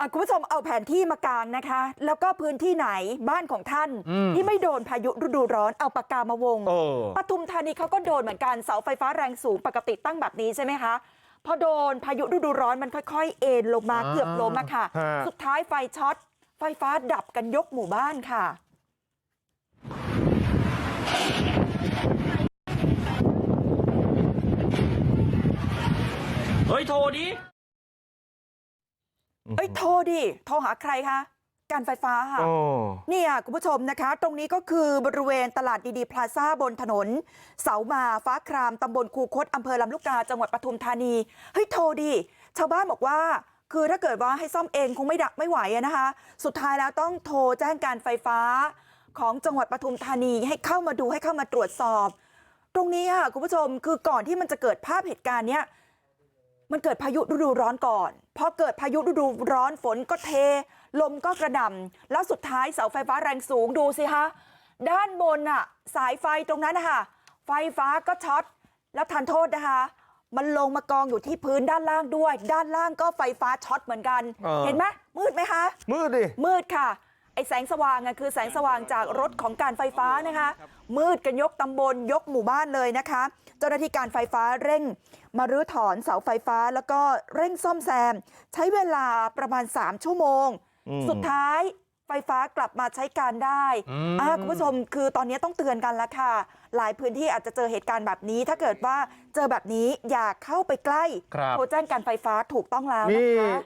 อะคุณผู้ชมเอาแผนที่มากางนะคะ แล้วก็พื้นที่ไหนบ้านของท่านอืมที่ไม่โดนพายุฤดูร้อนเอาปากกามาวงเออปทุมธานีเขาก็โดนเหมือนกันเสาไฟฟ้าแรงสูงปกติตั้งแบบนี้ใช่ไหมคะพอโดนพายุฤดูร้อนมันค่อยๆ เอ็นลงมาอ่าเกือบล้มอะค่ะฮะสุดท้ายไฟช็อต ไฟฟ้าดับกันยกหมู่บ้านค่ะเฮ้ยโทรดิเอ้ย โทรดิโทรหาใครคะการไฟฟ้าค่ะโอ้นี่ค่ะคุณผู้ชมนะคะตรงนี้ก็คือบริเวณตลาดดีๆพลาซ่าบนถนนเสามาฟ้าครามตำบลคูคตอำเภอลำลูกกาจังหวัดปทุมธานีเฮ้ยโทรดิชาวบ้านบอกว่าคือถ้าเกิดว่าให้ซ่อมเองคงไม่ดักไม่ไหวอะนะคะ สุดท้ายแล้วต้องโทรแจ้งการไฟฟ้าของจังหวัดปทุมธานีให้เข้ามาดูให้เข้ามาตรวจสอบ ตรงนี้ค่ะคุณผู้ชมคือก่อนที่มันจะเกิดภาพเหตุการณ์เนี้ย มันเกิดพายุฤดูร้อนก่อนพอเกิดพายุฤดูร้อนฝนก็เทลมก็กระหน่ำแล้วสุดท้ายเสาไฟฟ้าแรงสูงดูสิคะด้านบนน่ะสายไฟตรงนั้นนะคะไฟฟ้าก็ช็อตแล้วทานโทษนะคะมันลงมากองอยู่ที่พื้นด้านล่างด้วยด้านล่างก็ไฟฟ้าช็อตเหมือนกันเออเห็นไหมมืดไหมคะมืดดิมืดค่ะไอ้ แสงสว่างอะคือแสงสว่างจากรถของการไฟฟ้านะคะมืดกันยกตำบลยกหมู่บ้านเลยนะคะเจ้าหน้าที่การไฟฟ้าเร่งมารื้อถอนเสาไฟฟ้าแล้วก็เร่งซ่อมแซม ใช้เวลาประมาณ 3 ชั่วโมงอืมสุดท้ายไฟฟ้ากลับมาใช้การได้อืมอ่าคุณผู้ชมคือตอนนี้ต้องเตือนกันแล้วค่ะ หลายพื้นที่อาจจะเจอเหตุการณ์แบบนี้ ถ้าเกิดว่าเจอแบบนี้อย่าเข้าไปใกล้ครับโทรแจ้งการไฟฟ้าถูกต้องแล้วนี่นะคะ